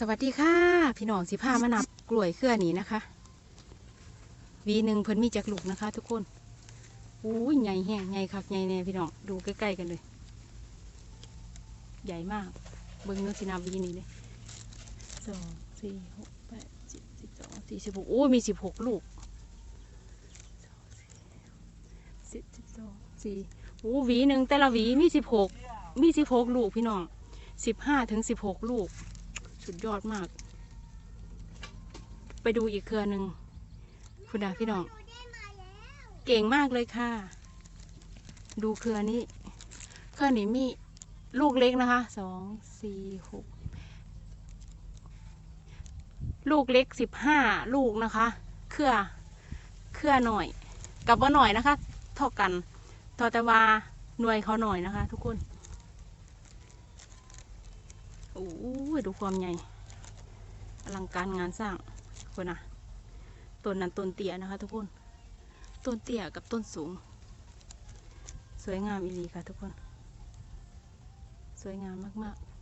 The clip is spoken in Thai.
สวัสดีค่ะ พี่น้องสิพามานับกล้วยเครือนี้นะคะวีหนึ่งเพิ่นมีจากลูกนะคะ ทุกคนอู้ยใหญ่แห้งใหญ่คักใหญ่แน่พี่น้องดูใกล้ๆกันเลย ใหญ่มากเบิ้งเนื้อสินับวีนี้เลยสองสี่หกแปดสิบสิบสองสี่สิบหกโอ้ยมีสิบหกลูกสองสี่สิบสิบสองสี่โอ้วีหนึ่งแต่ละวีมีสิบหกมีสิบหกลูกพี่น้องสิบห้าถึงสิบหกลูก สุดยอดมาก ไปดูอีกเครือหนึ่งคุณดาพี่น้อง เก่งมากเลยค่ะ ดูเครือนี้ เครือนี้มีลูกเล็กนะคะ สอง สี่หก ลูกเล็กสิบห้าลูกนะคะ เครือ เครือหน่อย กับว่าหน่อยนะคะ เท่ากันทอแต่ว่าหน่วยเขาหน่อยนะคะ ทุกคน โอ้ยดูความใหญ่ อลังการงานสร้างคนนะต้นนั้นต้นเตี้ยนะคะทุกคน ต้นเตี้ยกับต้นสูง สวยงามอีลีค่ะทุกคน สวยงามมากๆ